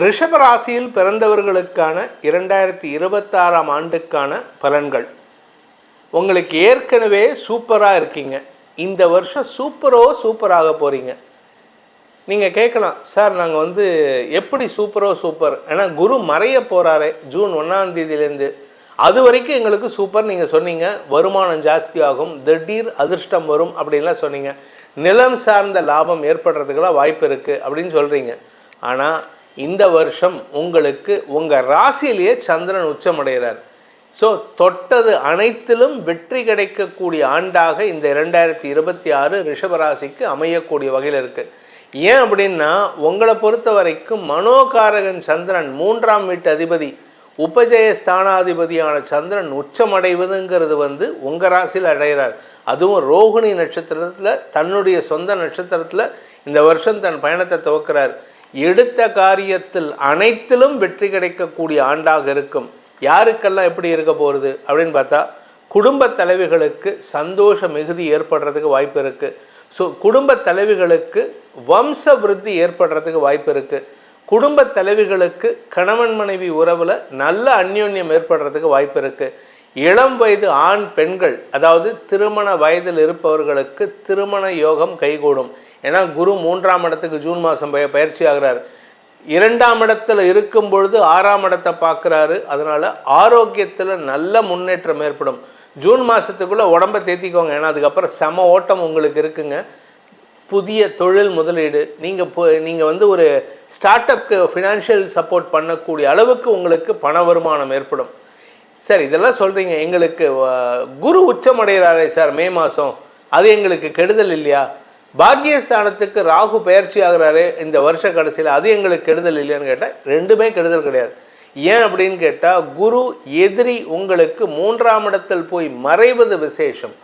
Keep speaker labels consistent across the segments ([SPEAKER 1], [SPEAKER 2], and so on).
[SPEAKER 1] ரிஷபராசியில் பிறந்தவர்களுக்கான இரண்டாயிரத்தி இருபத்தாறாம் ஆண்டுக்கான பலன்கள். உங்களுக்கு ஏற்கனவே சூப்பராக இருக்கீங்க. இந்த வருஷம் சூப்பரோ சூப்பராக போகிறீங்க நீங்கள் கேட்கலாம் சார் நாங்கள் வந்து எப்படி சூப்பரோ சூப்பர்? ஏன்னா குரு மறைய போகிறாரே ஜூன் ஒன்றாந்தேதியிலேருந்து அது வரைக்கும் எங்களுக்கு சூப்பர் நீங்கள் சொன்னீங்க. வருமானம் ஜாஸ்தியாகும் திடீர் அதிர்ஷ்டம் வரும் அப்படின்லாம் சொன்னீங்க. நிலம் சார்ந்த லாபம் ஏற்படுறதுக்கெல்லாம் வாய்ப்பு இருக்குது அப்படின்னு சொல்கிறீங்க ஆனால் இந்த வருஷம் உங்களுக்கு உங்கள் ராசியிலேயே சந்திரன் உச்சமடைகிறார். ஸோ தொட்டது அனைத்திலும் வெற்றி கிடைக்கக்கூடிய ஆண்டாக இந்த இரண்டாயிரத்தி இருபத்தி ஆறு ரிஷபராசிக்கு அமையக்கூடிய வகையில் இருக்குது ஏன் அப்படின்னா உங்களை பொறுத்த வரைக்கும் மனோகாரகன் சந்திரன் மூன்றாம் வீட்டு அதிபதி உபஜய ஸ்தானாதிபதியான சந்திரன் உச்சமடைவதுங்கிறது வந்து உங்கள் ராசியில் அடைகிறார். அதுவும் ரோகிணி நட்சத்திரத்தில் தன்னுடைய சொந்த நட்சத்திரத்தில் இந்த வருஷம் தன் பயணத்தை துவக்கிறார். எடுத்த காரியத்தில் அனைத்திலும் வெற்றி கிடைக்கக்கூடிய ஆண்டாக இருக்கும். யாருக்கெல்லாம் எப்படி இருக்க போகிறது அப்படின்னு பார்த்தா குடும்ப தலைவிகளுக்கு சந்தோஷ மிகுதி ஏற்படுறதுக்கு வாய்ப்பு இருக்குது ஸோ குடும்ப தலைவிகளுக்கு வம்ச விருத்தி ஏற்படுறதுக்கு வாய்ப்பு இருக்குது குடும்ப தலைவிகளுக்கு கணவன் மனைவி உறவில் நல்ல அந்யோன்யம் ஏற்படுறதுக்கு வாய்ப்பு இருக்குது இளம் வயது ஆண் பெண்கள் அதாவது திருமண வயதில் இருப்பவர்களுக்கு திருமண யோகம் கைகூடும். ஏன்னா குரு மூன்றாம் இடத்துக்கு ஜூன் மாதம் பய பயிற்சி ஆகிறார். இரண்டாம் இடத்துல இருக்கும் பொழுது ஆறாம் இடத்தை பார்க்குறாரு. அதனால் ஆரோக்கியத்தில் நல்ல முன்னேற்றம் ஏற்படும். ஜூன் மாதத்துக்குள்ளே உடம்பை தேத்திக்கோங்க. ஏன்னா அதுக்கப்புறம் செம ஓட்டம் உங்களுக்கு இருக்குங்க. புதிய தொழில் முதலீடு. நீங்கள் போ நீங்கள் வந்து ஒரு ஸ்டார்ட் அப்க்கு ஃபினான்ஷியல் சப்போர்ட் பண்ணக்கூடிய அளவுக்கு உங்களுக்கு பண வருமானம் ஏற்படும். சார் இதெல்லாம் சொல்கிறீங்க எங்களுக்கு குரு உச்சமடைகிறாரே சார் மே மாதம் அது எங்களுக்கு கெடுதல் இல்லையா? பாக்கியஸ்தானத்துக்கு ராகு பயிற்சி ஆகிறாரு இந்த வருஷ கடைசியில் அது எங்களுக்கு கெடுதல் இல்லையான்னு கேட்டால் ரெண்டுமே கெடுதல் கிடையாது. ஏன் அப்படின்னு கேட்டால் குரு எதிரி உங்களுக்கு மூன்றாம் இடத்தில் போய் மறைவது விசேஷம்.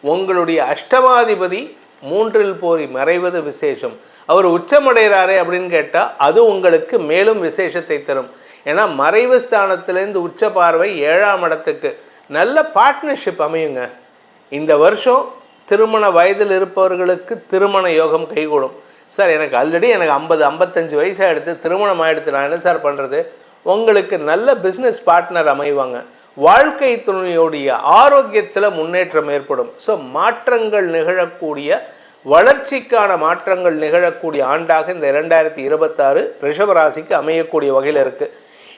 [SPEAKER 1] உங்களுடைய அஷ்டமாதிபதி மூன்றில் போய் மறைவது விசேஷம். அவர் உச்சமடைகிறாரே அப்படின்னு கேட்டால் அது உங்களுக்கு மேலும் விசேஷத்தை தரும். ஏன்னா மறைவு ஸ்தானத்திலேருந்து உச்ச பார்வை ஏழாம் இடத்துக்கு. நல்ல பார்ட்னர்ஷிப் அமையுங்க. இந்த வருஷம் திருமண வயதில் இருப்பவர்களுக்கு திருமண யோகம் கைகூடும். சார் எனக்கு ஆல்ரெடி எனக்கு ஐம்பது ஐம்பத்தஞ்சு வயசாக எடுத்து திருமணம் ஆகிடுத்து நான் என்ன சார் பண்ணுறது உங்களுக்கு நல்ல பிஸ்னஸ் பார்ட்னர் அமைவாங்க. வாழ்க்கை துணையோடைய ஆரோக்கியத்தில் முன்னேற்றம் ஏற்படும். ஸோ மாற்றங்கள் நிகழக்கூடிய வளர்ச்சிக்கான மாற்றங்கள் நிகழக்கூடிய ஆண்டாக இந்த இரண்டாயிரத்தி இருபத்தாறு ரிஷபராசிக்கு அமையக்கூடிய வகையில் இருக்குது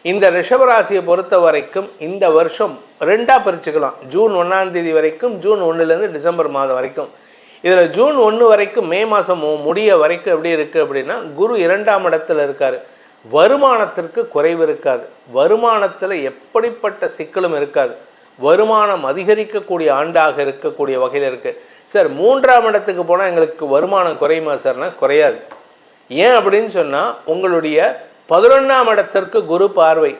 [SPEAKER 1] இந்த ரிஷபராசியை பொறுத்த வரைக்கும் இந்த வருஷம் ரெண்டாக பிரிச்சுக்கலாம். ஜூன் ஒன்றாம் தேதி வரைக்கும் ஜூன் ஒன்றுலேருந்து டிசம்பர் மாதம் வரைக்கும். இதில் ஜூன் ஒன்று வரைக்கும் மே மாதம் முடிய வரைக்கும் எப்படி இருக்குது அப்படின்னா குரு இரண்டாம் இடத்துல இருக்கார். வருமானத்திற்கு குறைவு இருக்காது. வருமானத்தில் எப்படிப்பட்ட சிக்கலும் இருக்காது. வருமானம் அதிகரிக்கக்கூடிய ஆண்டாக இருக்கக்கூடிய வகையில் இருக்குது சார் மூன்றாம் இடத்துக்கு போனால் எங்களுக்கு வருமானம் குறையுமா சார்னா குறையாது. ஏன் அப்படின்னு சொன்னால் உங்களுடைய பதினொன்றாம் இடத்திற்கு குரு பார்வை.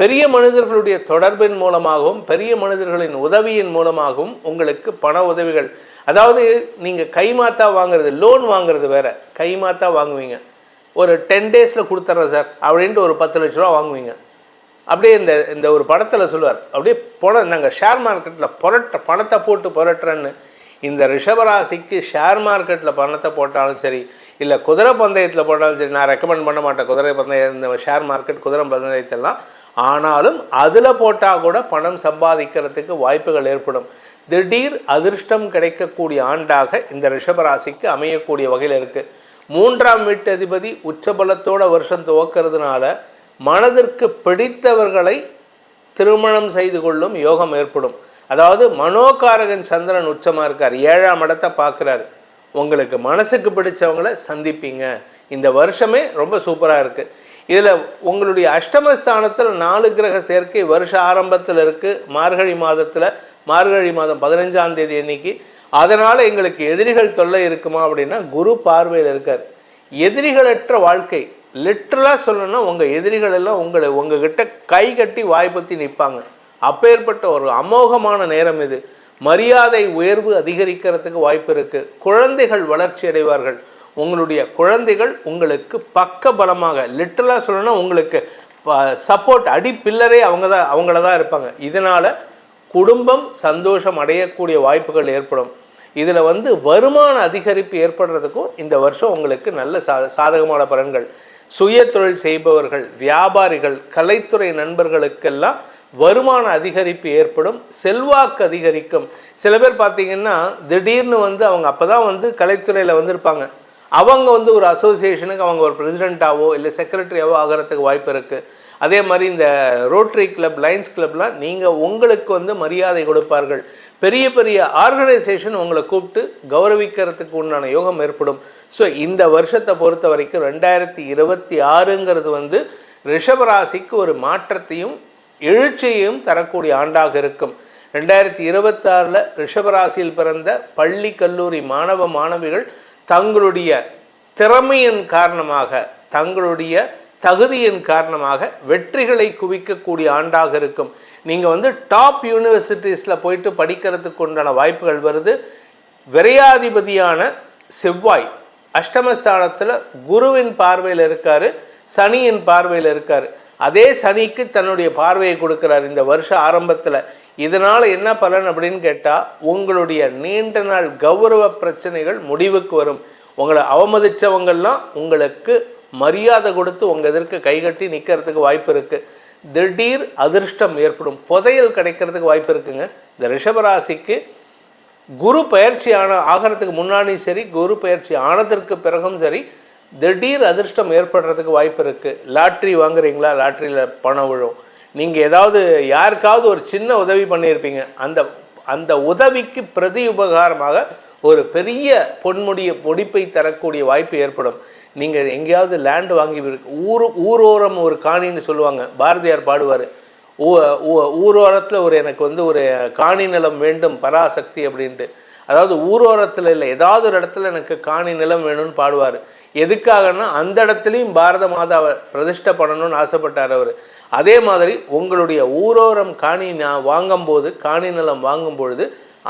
[SPEAKER 1] பெரிய மனிதர்களுடைய தொடர்பின் மூலமாகவும் பெரிய மனிதர்களின் உதவியின் மூலமாகவும் உங்களுக்கு பண உதவிகள். அதாவது நீங்கள் கைமாத்தா வாங்குறது லோன் வாங்குறது வேற. கைமாத்தா வாங்குவீங்க. ஒரு டென் டேஸில் கொடுத்துட்றேன் சார் அப்படின்ட்டு ஒரு பத்து லட்ச ரூபா வாங்குவீங்க. அப்படியே இந்த இந்த ஒரு படத்தில் சொல்லுவார் அப்படியே பணம் நாங்கள் ஷேர் மார்க்கெட்டில் புரட்ட பணத்தை போட்டு புரட்டுறேன்னு. இந்த ரிஷபராசிக்கு ஷேர் மார்க்கெட்டில் பணத்தை போட்டாலும் சரி இல்லை குதிரை பந்தயத்தில் போட்டாலும் சரி நான் ரெக்கமெண்ட் பண்ண மாட்டேன். குதிரை பந்தயம் இந்த ஷேர் மார்க்கெட் குதிரை பந்தயத்தெல்லாம். ஆனாலும் அதில் போட்டால் கூட பணம் சம்பாதிக்கிறதுக்கு வாய்ப்புகள் ஏற்படும். திடீர் அதிர்ஷ்டம் கிடைக்கக்கூடிய ஆண்டாக இந்த ரிஷபராசிக்கு அமையக்கூடிய வகையில் இருக்குது மூன்றாம் வீட்டு அதிபதி உச்சபலத்தோட வருஷம் துவக்கிறதுனால மனதிற்கு பிடித்தவர்களை திருமணம் செய்து கொள்ளும் யோகம் ஏற்படும். அதாவது மனோகாரகன் சந்திரன் உச்சமாக இருக்கார். ஏழாம் இடத்தை பார்க்குறாரு. உங்களுக்கு மனசுக்கு பிடிச்சவங்கள சந்திப்பீங்க. இந்த வருஷமே ரொம்ப சூப்பராக இருக்குது இதில் உங்களுடைய அஷ்டமஸ்தானத்தில் நாலு கிரக சேர்க்கை வருஷ ஆரம்பத்தில் இருக்குது மார்கழி மாதத்தில் மார்கழி மாதம் பதினஞ்சாம் தேதி அன்னைக்கு. அதனால் எங்களுக்கு எதிரிகள் தொல்லை இருக்குமா அப்படின்னா குரு பார்வையில் இருக்கார். எதிரிகளற்ற வாழ்க்கை. லிட்ரலாக சொல்லணும்னா உங்கள் எதிரிகள் எல்லாம் உங்களை உங்ககிட்ட கை கட்டி வாய்ப்பத்தி நிற்பாங்க அப்பேற்பட்ட ஒரு அமோகமான நேரம் இது. மரியாதை உயர்வு அதிகரிக்கிறதுக்கு வாய்ப்பு இருக்குது குழந்தைகள் வளர்ச்சி அடைவார்கள். உங்களுடைய குழந்தைகள் உங்களுக்கு பக்க பலமாக லிட்டரலாக சொல்லணும்னா உங்களுக்கு சப்போர்ட் அடிப்பில்லரே அவங்க தான் அவங்கள தான் இருப்பாங்க. இதனால் குடும்பம் சந்தோஷம் அடையக்கூடிய வாய்ப்புகள் ஏற்படும். இதில் வந்து வருமான அதிகரிப்பு ஏற்படுறதுக்கும் இந்த வருஷம் உங்களுக்கு நல்ல சா சாதகமான பலன்கள். சுய தொழில் செய்பவர்கள் வியாபாரிகள் கலைத்துறை நண்பர்களுக்கெல்லாம் வருமான அதிகரிப்பு ஏற்படும் செல்வாக்கு அதிகரிக்கும். சில பேர் பார்த்தீங்கன்னா திடீர்னு வந்து அவங்க அப்போ தான் வந்து கலைத்துறையில் வந்திருப்பாங்க. அவங்க வந்து ஒரு அசோசியேஷனுக்கு அவங்க ஒரு பிரசிடெண்ட்டாவோ இல்லை செக்ரட்டரியாவோ ஆகிறதுக்கு வாய்ப்பு இருக்குது அதே மாதிரி இந்த ரோட்ரி கிளப் லைன்ஸ் கிளப்லாம் நீங்கள் உங்களுக்கு வந்து மரியாதை கொடுப்பார்கள். பெரிய பெரிய ஆர்கனைசேஷன் உங்களை கூப்பிட்டு கௌரவிக்கிறதுக்கு உண்டான யோகம் ஏற்படும். ஸோ இந்த வருஷத்தை பொறுத்த வரைக்கும் ரெண்டாயிரத்தி இருபத்தி ஆறுங்கிறது வந்து ரிஷபராசிக்கு ஒரு மாற்றத்தையும் எழுச்சியையும் தரக்கூடிய ஆண்டாக இருக்கும். ரெண்டாயிரத்தி இருபத்தாறில் ரிஷபராசியில் பிறந்த பள்ளி கல்லூரி மாணவ மாணவிகள் தங்களுடைய திறமையின் காரணமாக தங்களுடைய தகுதியின் காரணமாக வெற்றிகளை குவிக்கக்கூடிய ஆண்டாக இருக்கும். நீங்கள் வந்து டாப் யூனிவர்சிட்டிஸில் போயிட்டு படிக்கிறதுக்கு உண்டான வாய்ப்புகள் வருது. விரையாதிபதியான செவ்வாய் அஷ்டமஸ்தானத்தில் குருவின் பார்வையில் இருக்கார் சனியின் பார்வையில் இருக்கார். அதே சனிக்கு தன்னுடைய பார்வையை கொடுக்குறார் இந்த வருஷ ஆரம்பத்தில். இதனால் என்ன பலன் அப்படின்னு கேட்டால் உங்களுடைய நீண்ட நாள் கௌரவ பிரச்சனைகள் முடிவுக்கு வரும். உங்களை அவமதித்தவங்கள்லாம் உங்களுக்கு மரியாதை கொடுத்து உங்கள் எதிர்க்கு கைகட்டி நிற்கிறதுக்கு வாய்ப்பு இருக்குது திடீர் அதிர்ஷ்டம் ஏற்படும். புதையல் கிடைக்கிறதுக்கு வாய்ப்பு இருக்குங்க. இந்த ரிஷபராசிக்கு குரு பயிற்சி ஆன ஆகிறதுக்கு முன்னாடியும் சரி குரு பயிற்சி ஆனதற்கு பிறகும் சரி திடீர் அதிர்ஷ்டம் ஏற்படுறதுக்கு வாய்ப்பு இருக்குது லாட்ரி வாங்குறீங்களா? லாட்ரியில் பணம் விழும். நீங்கள் ஏதாவது யாருக்காவது ஒரு சின்ன உதவி பண்ணியிருப்பீங்க. அந்த அந்த உதவிக்கு பிரதி உபகாரமாக ஒரு பெரிய பொன்முடிய பொடிப்பை தரக்கூடிய வாய்ப்பு ஏற்படும். நீங்கள் எங்கேயாவது லேண்டு வாங்கி ஊர் ஊரோரம் ஒரு காணின்னு சொல்லுவாங்க. பாரதியார் பாடுவார். ஊரோரத்தில் ஒரு எனக்கு வந்து ஒரு காணி நிலம் வேண்டும் பராசக்தி அப்படின்ட்டு. அதாவது ஊரோரத்தில் இல்லை ஏதாவது ஒரு இடத்துல எனக்கு காணி நிலம் வேணும்னு பாடுவார். எதுக்காகன்னா அந்த இடத்துலையும் பாரத மாதாவை பிரதிஷ்டை பண்ணணும்னு ஆசைப்பட்டார் அவர். அதே மாதிரி உங்களுடைய ஊரோரம் காணி நான் வாங்கும்போது காணி நிலம் வாங்கும் பொழுது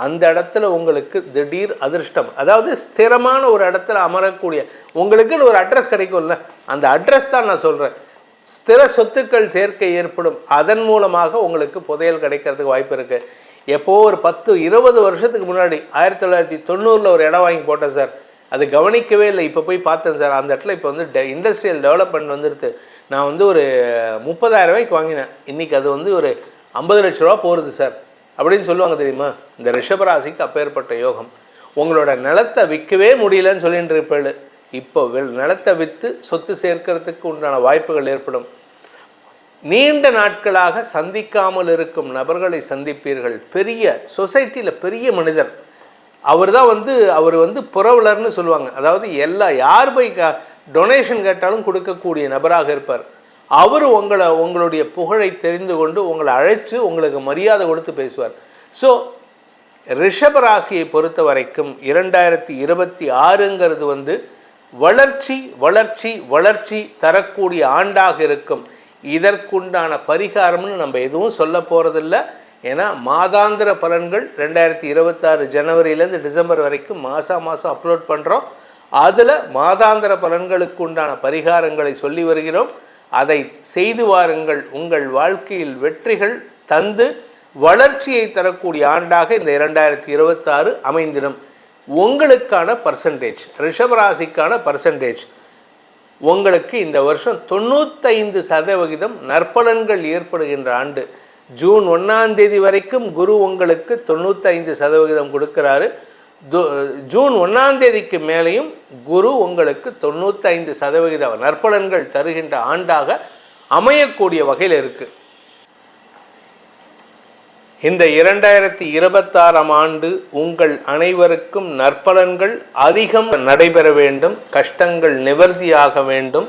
[SPEAKER 1] அந்த இடத்துல உங்களுக்கு திடீர் அதிர்ஷ்டம். அதாவது ஸ்திரமான ஒரு இடத்துல அமரக்கூடிய உங்களுக்குன்னு ஒரு அட்ரஸ் கிடைக்கும்ல அந்த அட்ரஸ் தான் நான் சொல்கிறேன் ஸ்திர சொத்துக்கள் சேர்க்கை ஏற்படும். அதன் மூலமாக உங்களுக்கு புதையல் கிடைக்கிறதுக்கு வாய்ப்பு இருக்குது எப்போ ஒரு பத்து இருபது வருஷத்துக்கு முன்னாடி ஆயிரத்தி தொள்ளாயிரத்தி தொண்ணூறில் ஒரு இடம் வாங்கி போட்டேன் சார். அது கவனிக்கவே இல்லை. இப்போ போய் பார்த்தேன் சார். அந்த இடத்துல இப்போ வந்து டெ இண்டஸ்ட்ரியல் டெவலப்மெண்ட் வந்துடுது நான் வந்து ஒரு முப்பதாயிரம் ரூபாய்க்கு வாங்கினேன். இன்றைக்கி அது வந்து ஒரு ஐம்பது லட்ச ரூபா போகிறது சார். அப்படின்னு சொல்லுவாங்க தெரியுமா? இந்த ரிஷபராசிக்கு அப்பேற்பட்ட யோகம். உங்களோட நிலத்தை விற்கவே முடியலன்னு சொல்லிட்டு இருப்பேள். இப்போ நிலத்தை விற்று சொத்து சேர்க்கறதுக்கு உண்டான வாய்ப்புகள் ஏற்படும். நீண்ட நாட்களாக சந்திக்காமல் இருக்கும் நபர்களை சந்திப்பீர்கள். பெரிய சொசைட்டியில் பெரிய மனிதர். அவர் தான் வந்து அவர் வந்து புறவலர்னு சொல்லுவாங்க. அதாவது எல்லா யார் போய் டொனேஷன் கேட்டாலும் கொடுக்கக்கூடிய நபராக இருப்பார். அவர் உங்களை உங்களுடைய புகழை தெரிந்து கொண்டு உங்களை அழைச்சு உங்களுக்கு மரியாதை கொடுத்து பேசுவார். ஸோ ரிஷபராசியை பொறுத்த வரைக்கும் இரண்டாயிரத்தி இருபத்தி ஆறுங்கிறது வந்து வளர்ச்சி வளர்ச்சி வளர்ச்சி தரக்கூடிய ஆண்டாக இருக்கும். இதற்குண்டான பரிகாரம்னு நம்ம எதுவும் சொல்ல போகிறதில்ல ஏன்னா மாதாந்திர பலன்கள் ரெண்டாயிரத்தி இருபத்தாறு ஜனவரியிலேருந்து டிசம்பர் வரைக்கும் மாதம் மாதம் அப்லோட் பண்ணுறோம் அதில் மாதாந்திர பலன்களுக்கு உண்டான பரிகாரங்களை சொல்லி வருகிறோம். அதை செய்து வாருங்கள். உங்கள் வாழ்க்கையில் வெற்றிகள் தந்து வளர்ச்சியை தரக்கூடிய ஆண்டாக இந்த இரண்டாயிரத்தி இருபத்தாறு அமைந்திடும். உங்களுக்கான பர்சன்டேஜ் ரிஷபராசிக்கான பர்சன்டேஜ் உங்களுக்கு இந்த வருஷம் தொண்ணூத்தைந்து சதவிகிதம் நற்பலன்கள் ஏற்படுகின்ற ஆண்டு. ஜூன் ஒன்றாம் தேதி வரைக்கும் குரு உங்களுக்கு தொண்ணூத்தைந்து சதவிகிதம் கொடுக்குறாரு. ஜூன் ஒன்றாம் தேதிக்கு மேலேயும் குரு உங்களுக்கு தொண்ணூத்தைந்து சதவிகித நற்பலன்கள் தருகின்ற ஆண்டாக அமையக்கூடிய வகையில் இருக்குது இந்த இரண்டாயிரத்தி இருபத்தாறாம் ஆண்டு உங்கள் அனைவருக்கும் நற்பலன்கள் அதிகம் நடைபெற வேண்டும் கஷ்டங்கள் நிவர்த்தியாக வேண்டும்.